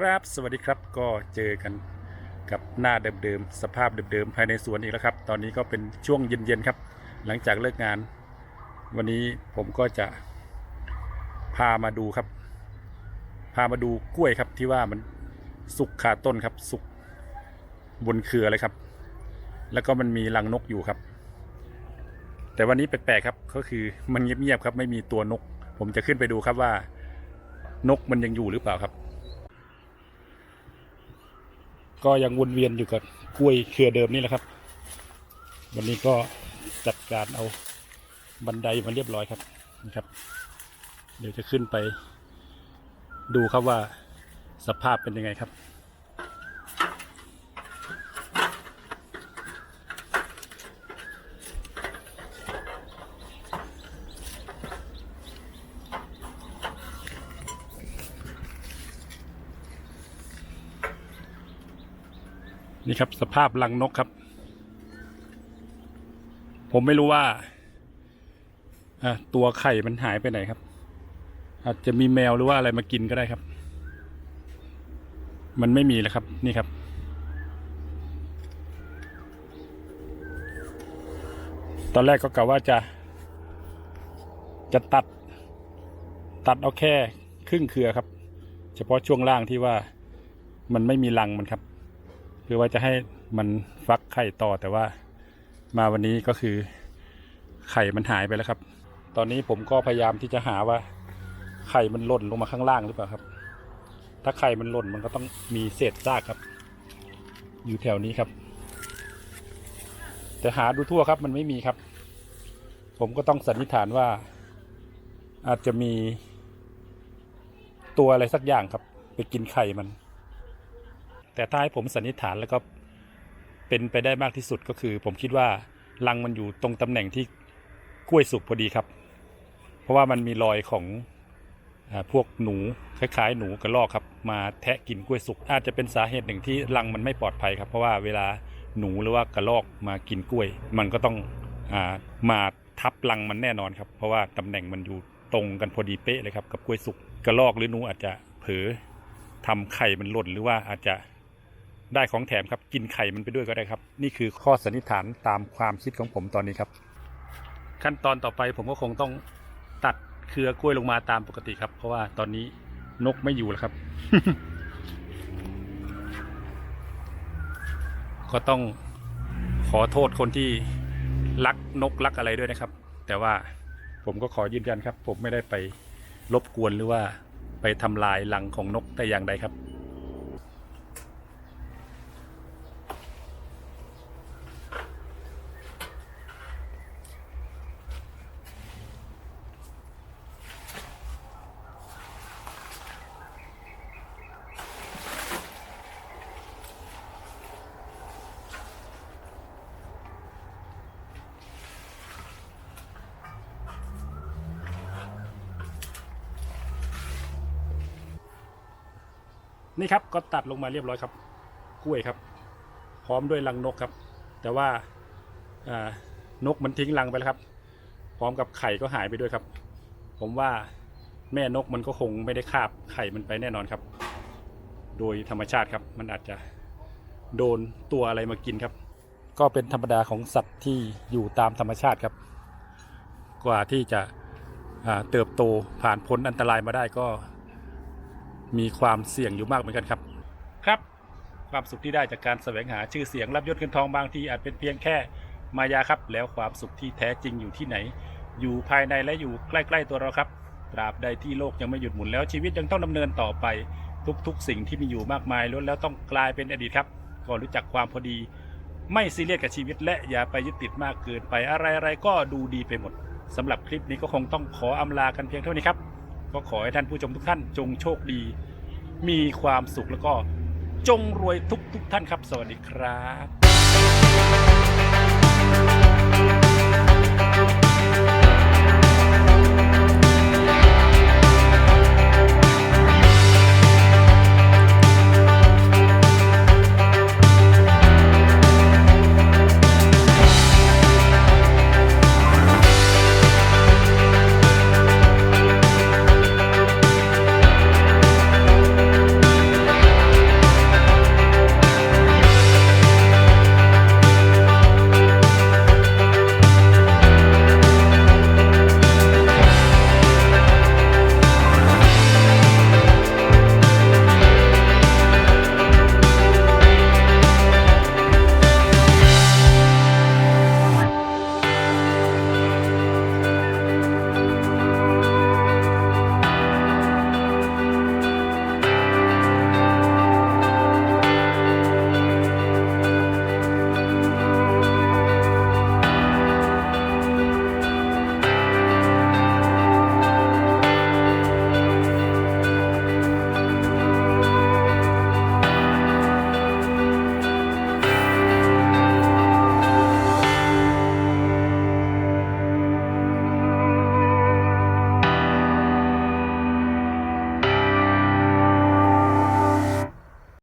ครับ สวัสดีครับก็เจอกันกับหน้าเดิมๆสภาพเดิมๆภายในสวนอีกแล้วครับ ตอนนี้ก็เป็นช่วงเย็นๆครับ หลังจากเลิกงาน วันนี้ผมก็จะพามาดูครับ พามาดูกล้วยครับที่ว่ามันสุกขาต้นครับสุกบนเครือเลยครับ แล้วก็มันมีรังนกอยู่ครับ แต่วันนี้แปลกๆครับก็คือมันเงียบๆครับ ไม่มีตัวนก ผมจะขึ้นไปดูครับว่า นกมันยังอยู่หรือเปล่าครับ ก็ยังวนเวียนอยู่กับกล้วยเครือเดิมนี่แหละครับ วันนี้ก็จัดการเอาบันไดมาเรียบร้อยครับนะครับ เดี๋ยวจะขึ้นไป ดูครับว่าสภาพเป็นยังไงครับ นี่ครับ สภาพรังนกครับ ผมไม่รู้ว่าตัวไข่มันหายไปไหนครับ อาจจะมีแมวหรือว่าอะไรมากินก็ได้ครับ มันไม่มีแล้วครับ นี่ครับ ตอนแรกก็กะว่าจะ จะตัด ตัดเอาแค่ครึ่งเครือครับ เฉพาะช่วงล่างที่ว่ามันไม่มีรังมันครับ คือว่าจะให้มันฟักไข่ต่อแต่ว่ามาวันนี้ก็คือไข่มันหายไปแล้วครับ ตอนนี้ผมก็พยายามที่จะหาว่า ไข่มันหล่นลงมาข้างล่างหรือเปล่าครับ ถ้าไข่มันหล่นมันก็ต้องมีเศษซากครับ อยู่แถวนี้ครับ แต่หาดูทั่วครับมันไม่มีครับ ผมก็ต้องสันนิษฐานว่า อาจจะมีตัวอะไรสักอย่างครับ ไปกินไข่มัน แต่ถ้าให้ผมสันนิษฐานแล้วก็เป็นไปได้มากที่สุดก็คือ ผมคิดว่ารังมันอยู่ตรงตำแหน่งที่กล้วยสุกพอดีครับ เพราะว่ามันมีรอยของอพวกหนูคล้ายๆ หนูกระรอกครับ มาแทะกินกล้วยสุก อาจจะเป็นสาเหตุหนึ่งที่รังมันไม่ปลอดภัยครับ เพราะว่าเวลาหนูหรือว่ากระรอกมากินกล้วย มันก็ต้องอามาทับรังมันแน่นอนครับ เพราะว่าตำแหน่งมันอยู่ตรงกันพอดีเป๊ะเลยครับกับกล้วยสุกกระรอกหรือหนูอาจจะเผลอทำไข่มันหล่นหรือว่าอาจจะ ได้ของแถมครับกินไข่มันไปด้วยก็ได้ครับ นี่คือข้อสันนิษฐานตามความคิดของผมตอนนี้ครับ ขั้นตอนต่อไปผมก็คงต้องตัดเครือกล้วยลงมาตามปกติครับ เพราะว่าตอนนี้นกไม่อยู่แล้วครับ ก็ต้องขอโทษคนที่รักนกรักอะไรด้วยนะครับ แต่ว่าผมก็ขอยืนยันครับ ผมไม่ได้ไปรบกวนหรือว่าไปทำลายรังของนกแต่อย่างใดครับ นี่ครับก็ตัดลงมาเรียบร้อยครับ กล้วยครับ พร้อมด้วยรังนกครับ แต่ว่าานกมันทิ้งรังไปแล้วครับ พร้อมกับไข่ก็หายไปด้วยครับ ผมว่าแม่นกมันก็คงไม่ได้คาบไข่มันไปแน่นอนครับ โดยธรรมชาติครับ มันอาจจะโดนตัวอะไรมากินครับ ก็เป็นธรรมดาของสัตว์ที่อยู่ตามธรรมชาติครับ กว่าที่จะเติบโตผ่านพ้นอันตรายมาได้ก็ มีความเสี่ยงอยู่มากเหมือนกันครับ ครับ ความสุขที่ได้จากการแสวงหาชื่อเสียงรับยศเงินทองบางทีอาจเป็นเพียงแค่มายาครับ แล้วความสุขที่แท้จริงอยู่ที่ไหน อยู่ภายในและอยู่ใกล้ ๆ ตัวเราครับตราบใดที่โลกยังไม่หยุดหมุนแล้วชีวิตยังต้องดำเนินต่อไป ทุกๆ สิ่งที่มีอยู่มากมายล้วนแล้วต้องกลายเป็นอดีตครับก็รู้จักความพอดี ไม่ซีเรียสกับชีวิต และอย่าไปยึดติดมากเกินไปอะไรๆก็ดูดีไปหมดสำหรับคลิปนี้ก็คงต้องขออำลากันเพียงเท่านี้ครับ ก็ขอให้ท่านผู้ชมทุกท่านจงโชคดี มีความสุขแล้วก็จงรวยทุกทุกท่านครับ สวัสดีครับ